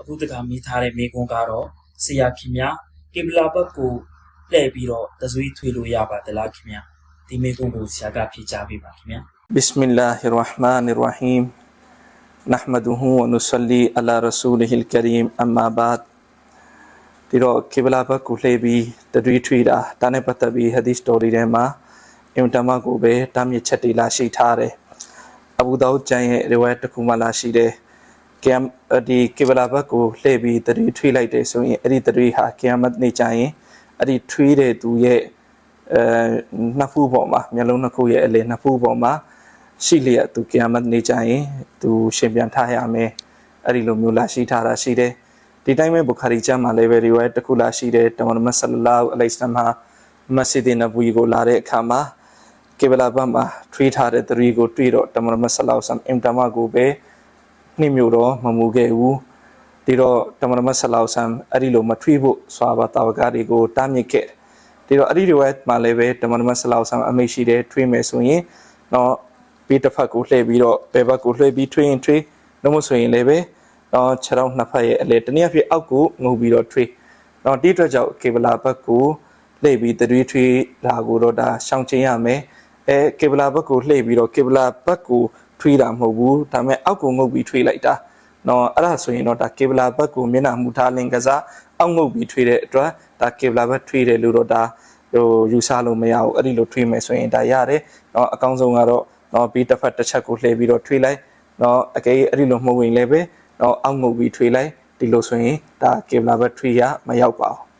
အခုတခါမိထားတဲ့မိကွန်းကတော့ဆရာခင်ဗျကေဘလာဘတ်ကိုလှည့်ပြီးတော့တဆွေးထွေလို့ရပါသလားခင်ဗျဒီမိကွန်းကိုဆရာကဖြေချပေးပါခင်ဗျ بسم الله الرحمن الرحيم نحمده ونصلي على رسوله الكريم أما بعد ဒီတော့ကေဘလာဘတ်ကိုလှည့်ပြီးတတွေးထွေးတာဒါနဲ့ပတ်သက်ပြီးဟဒီစတိုရီထဲမှာအင်တမကိုပဲတားမြစ်ချက်တွေလာရှိထားတယ်အဘူဒါဝုဒ်ကျမ်းရဲ့ရီဝိုင်တစ်ခုမှလာရှိတယ် ကမ်ဒီကေဘလာဘတ်ကိုလှည့်ပြီးတတွေးထွေးလိုက်တယ်ဆိုရင်အဲ့ဒီတတွေးဟာကီယာမတ်နေ့ကျရင်အဲ့ဒီထွေးတဲ့သူရဲ့အဲနှစ်ဖူးပေါ်မှာမျက်လုံးနှစ်ခုရဲ့အလယ်နှစ်ဖူးပေါ်မှာရှိလျက်သူကီယာမတ်နေ့ကျရင်သူရှင်ပြန်ထားရမယ်အဲ့ဒီလိုမျိုးလာရှိထားတာရှိတယ်ဒီတိုင်းပဲဘူခါရီကျမ်းမှာလည်းပဲရီဝဲတစ်ခုလာရှိတယ်တမန်တော်ဆလလာအလိုင်စလမ်ဟာမစဂျစ်နဘူကိုလာတဲ့အခါမှာကေဘလာဘတ်မှာထွေးထားတဲ့တရီကိုတွေ့တော့တမန်တော်ဆလောဆမ်အင်တမကိုပဲ နှိမ့်မြို့တော့မမူခဲ့ဘူးဒီတော့တမန်တော်ဆလောဆမ်အဲ့ဒီလိုမထွေးဖို့စွာဘာတာဝကတွေကိုတားမြစ်ခဲ့ဒီတော့အဲ့ဒီရီဝဲမှာလည်းပဲတမန်တော်ဆလောဆမ်အမိရှိတယ်ထွေးမယ်ဆိုရင်တော့ဘေးတစ်ဖက်ကိုလှည့်ပြီးတော့ဘယ်ဘက်ကိုလှည့်ပြီးထွေးရင်ထွေးလို့မဆိုရင်လည်းပဲတော့ခြေထောက်နှစ်ဖက်ရဲ့အလေတနည်းအားဖြင့်အောက်ကိုငုံပြီးတော့ထွေးတော့ဒီအတွက်ကြောင့်ကေဘလာဘက်ကိုလှည့်ပြီးတရွေးထွေးတာကိုတော့ဒါရှောင်ကျဉ်ရမယ်အဲကေဘလာဘက်ကိုလှည့်ပြီးတော့ကေဘလာဘက်ကို ထွေးတာမဟုတ်ဘူးဒါပေမဲ့အောက်ကိုငုံပြီးထွေးလိုက်တာနော်အဲ့ဒါဆိုရင်တော့ဒါကေဘလာဘက်ကိုမျက်နှာမူထားလင်ကစားအောက်ငုံပြီးထွေးတဲ့အတွက်ဒါကေဘလာဘက်ထွေးတယ်လို့တော့ဒါဟိုယူဆလို့မရဘူးအဲ့ဒီလိုထွေးမယ်ဆိုရင်ဒါရတယ်နော်အကောင်းဆုံးကတော့နော်ပြီးတစ်ဖက်တစ်ချက်ကိုလှည့်ပြီးတော့ထွေးလိုက်နော်အကယ်၍အဲ့ဒီလိုမဟုတ်ရင်လည်းပဲတော့အောက်ငုပ်ပြီးထွေးလိုက်ဒီလိုဆိုရင်ဒါကေဘလာဘက်ထရီရမရောက်ပါဘူး